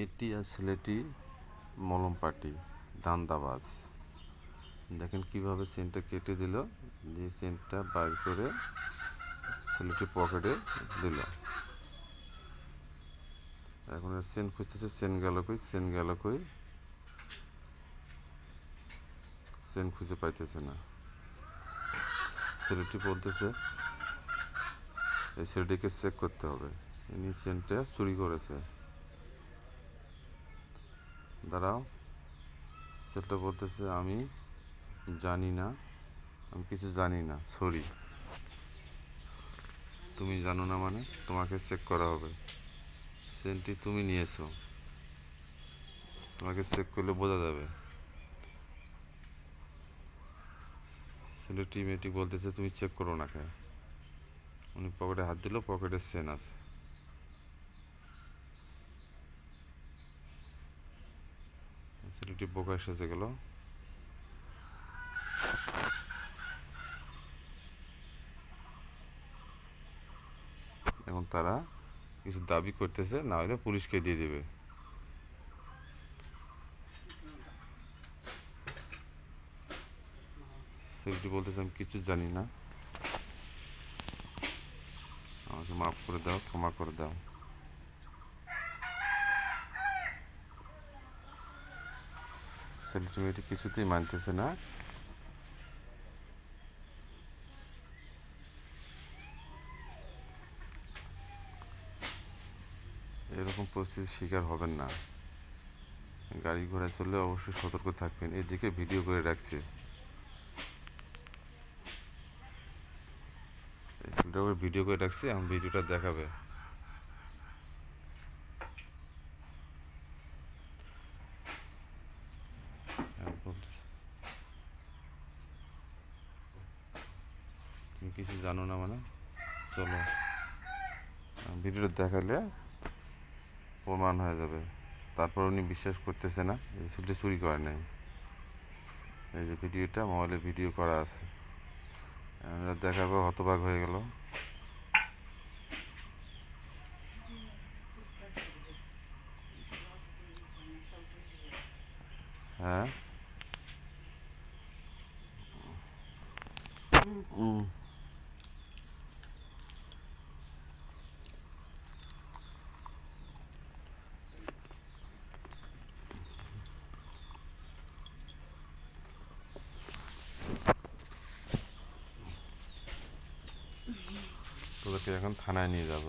মেয়েটি আর ছেলেটি মলম পাটি দান্দাবাজ। দেখেন কীভাবে চেনটা কেটে দিল, দিয়ে চেনটা বাইর করে ছেলেটি পকেটে দিল। এখন চেন খুঁজতেছে চেন গেল কই চেন গেল কই চেন খুঁজে পাইতেছে না। ছেলেটি বলতেছে, এই ছেলেটিকে চেক করতে হবে। ইনি চেনটা চুরি করেছে। দাঁড়াও। ছেলেটা বলতেছে, আমি জানি না, আমি কিছু জানি না, সরি। তুমি জানো না মানে তোমাকে চেক করা হবে। চেনটি তুমি নিয়েছো। তোমাকে চেক করলে বোঝা যাবে। ছেলেটি মেয়েটি বলতেছে, তুমি চেক করো না কে উনি পকেটে হাত দিল, পকেটে সেন আছে। ছেলেটি বোকা এসেছে গেল। এখন তারা কিছু দাবি করতেছে, না হলে পুলিশকে দিয়ে দেবে। ছেলেটি বলতেছে, আমি কিছু জানি না। আমাকে মাফ করে দাও, ক্ষমা করে দাও। মেয়েটি কিছুতেই মানতেছে না। এরকম পরিস্থিতির শিকার হবেন না। গাড়ি ঘোড়া চললে অবশ্যই সতর্ক থাকবেন। এদিকে ভিডিও করে রাখছে। ভিডিও করে রাখছি এখন ভিডিওটা দেখাবে হ্যাঁ, বলতেছে। তুমি কিছু জানো না মানে? চলো। ভিডিওটা দেখালে প্রমাণ হয়ে যাবে। তারপর উনি বিশ্বাস করতেছে না যে ছেলেটি চুরি করে নাই। এই যে ভিডিওটা, মোবাইলে ভিডিও করা আছে। আমরা দেখাবো, হতবাক হয়ে গেল। হ্যাঁ। তোদেরকে এখন থানায় নিয়ে যাব।